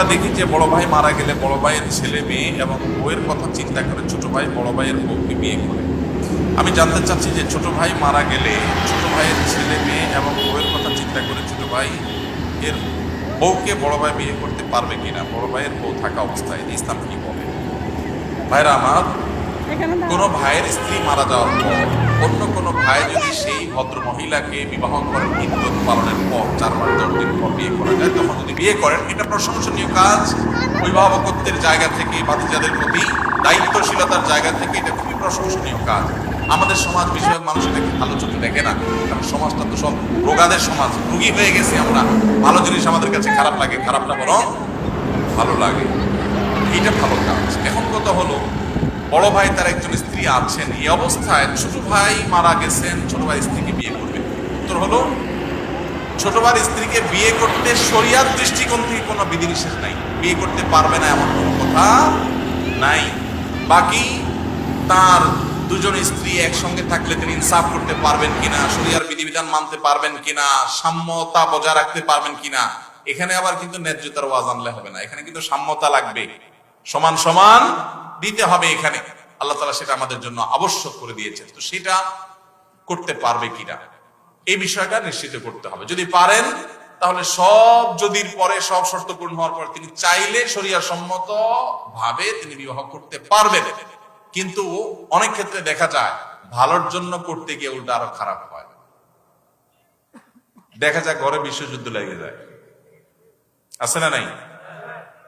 আমরা দেখি যে বড় ভাই মারা গেলে বড় ভাইয়ের ছেলে মেয়ে এবং বউয়ের কথা চিন্তা করে ছোট ভাই বড় ভাইয়ের বউকে বিয়ে করে আমি জানতে চাচ্ছি যে ছোট ভাই মারা গেলে ছোট ভাইয়ের ছেলে মেয়ে এবং বউয়ের কথা চিন্তা করে ছোট ভাই এর বউকে বড় ভাই বিয়ে করতে পারবে কিনা বড় ভাইয়ের বউ থাকা অবস্থায় ইসলাম কি বলে ভাইরা আমার। কোনো ভাইয়ের স্ত্রী মারা যাওয়ার পর, অন্য কোনো ভাই যদি সেই ভদ্র মহিলাকে বিবাহ করেন ইদ্যুৎ পালনের পর, চার মাস দশ দিন পর বিয়ে করা যায়, তখন যদি বিয়ে করেন, এটা প্রশংসনীয় কাজ। অভিভাবকত্বের জায়গা থেকে বাতিজাদের প্রতি দায়িত্বশীলতার জায়গা থেকে এটা খুবই প্রশংসনীয় কাজ। আমাদের সমাজ বেশিরভাগ মানুষ এটাকে ভালো চোখে দেখে না? কারণ সমাজটা তো সব রোগাদের সমাজ। রুগী হয়ে গেছি আমরা। ভালো জিনিস আমাদের কাছে খারাপ লাগে, খারাপটা বরং ভালো লাগে। এইটা ভালো কাজ। এখন কথা হলো বড় ভাই তার একজন স্ত্রী আছেন। এই অবস্থায় ছোট ভাই মারা গেছেন, ছোট ভাই স্ত্রীকে বিয়ে করবে। উত্তর হলো, ছোট ভাই স্ত্রীকে বিয়ে করতে শরিয়ার দৃষ্টিকোণ থেকে কোনো বিধিনিষেধ নাই। বিয়ে করতে পারবে না এমন কোনো কথা নাই। বাকি তার দুজন স্ত্রী একসঙ্গে থাকলে তিনি ইনসাফ করতে পারবেন কিনা, শরিয়ার বিধিবিধান মানতে পারবেন কিনা, সাম্যতা বজায় রাখতে পারবেন কিনা, এখানে আবার কিন্তু ন্যায্যতার ওয়াজ আনলে হবে না। এখানে কিন্তু সাম্যতা লাগবে। সমান সমান দিতে হবে এখানে। আল্লাহ তালা সেটা আমাদের জন্য আবশ্যক করে দিয়েছেন। তো সেটা করতে পারবে কিনা? এই বিষয়টা নিশ্চিত করতে হবে। যদি পারেন, তাহলে সব যদির পরে, সব শর্ত পূর্ণ হওয়ার পর তিনি চাইলে শরিয়া সম্মত ভাবে তিনি বিবাহ করতে পারবেন। কিন্তু অনেক ক্ষেত্রে দেখা যায়, ভালোর জন্য করতে গিয়ে উল্টা আরও খারাপ হয়। দেখা যায় ঘরে বিশ্বযুদ্ধ লেগে যায়। আছে না নাই?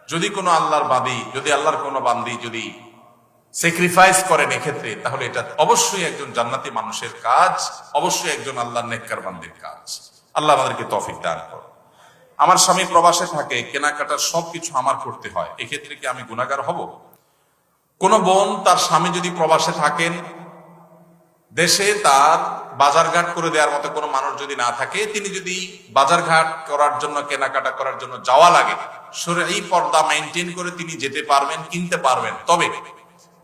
যদি কোনো আল্লাহর বাদী যদি আল্লাহর কোনো বান্দি যদি স্যাক্রিফাইস করেন এক্ষেত্রে, তাহলে এটা অবশ্যই একজন জান্নাতি মানুষের কাজ, অবশ্যই একজন আল্লাহ নেককার বান্দির কাজ। আল্লাহ আমাদেরকে তফিক দান করো আমার স্বামী প্রবাসে থাকে, কেনাকাটার সবকিছু আমার করতে হয়। এক্ষেত্রে কি আমি গুণাগার হব? কোন বোন তার স্বামী যদি প্রবাসে থাকেন দেশে তার বাজারঘাট করে দেওয়ার মতো কোনো মানুষ যদি না থাকে, তিনি যদি বাজারঘাট করার জন্য, কেনাকাটা করার জন্য যাওয়া লাগে এই পর্দা মেনটেন করে তিনি যেতে পারবেন, কিনতে পারবেন। তবে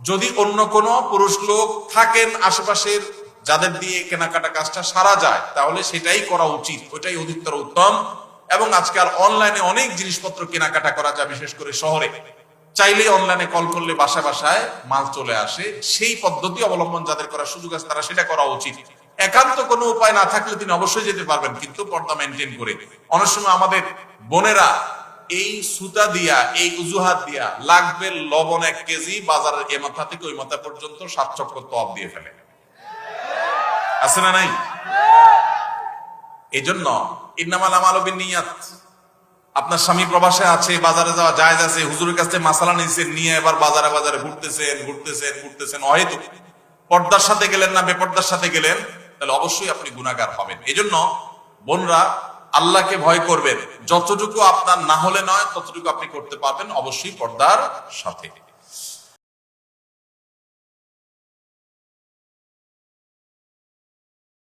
যদি অন্য কোনো পুরুষ লোক থাকেন আশেপাশের, যাদের দিয়ে কেনাকাটা কাজটা সারা যায়, তাহলে সেটাই করা উচিত। ওইটাই অধিকতর উত্তম। এবং আজকাল অনলাইনে অনেক জিনিসপত্র কেনাকাটা করা যায়, বিশেষ করে শহরে। চাইলে অনলাইনে কল করলে বাসা বাসায় মাল চলে আসে। সেই পদ্ধতি অবলম্বন যাদের করার সুযোগ আছে, তারা সেটা করা উচিত। একান্ত কোনো উপায় না থাকলে তিনি অবশ্যই যেতে পারবেন, কিন্তু পর্দা মেনটেন করে। অনেক সময় আমাদের বোনেরা এই সুতা দিয়া, এই উজুহাত দিয়া লাগবে লবণ এক কেজি, বাজারের এ মাথা থেকে ওই মাথা পর্যন্ত সাত চক্কর তপ দিয়ে ফেলে। আছে না নাই? এই জন্য ইন্নামাল আমাল নিয়াত। আপনার স্বামী প্রবাসে আছে, বাজারে যাওয়া জায়গা আছে, হুজুরের কাছে মাসালা নিয়েছেন, নিয়ে এবার বাজারে বাজারে ঘুরতেছেন ঘুরতেছেন ঘুরতেছেন হয়তো পর্দার সাথে গেলেন না, বেপর্দার সাথে গেলেন, তাহলে অবশ্যই আপনি গুণাগার হবেন। এই জন্য বোনরা, আল্লাহকে ভয় করবেন। যতটুকু আপনার না হলে নয়, ততটুকু আপনি করতে পারবেন অবশ্যই পর্দার সাথে।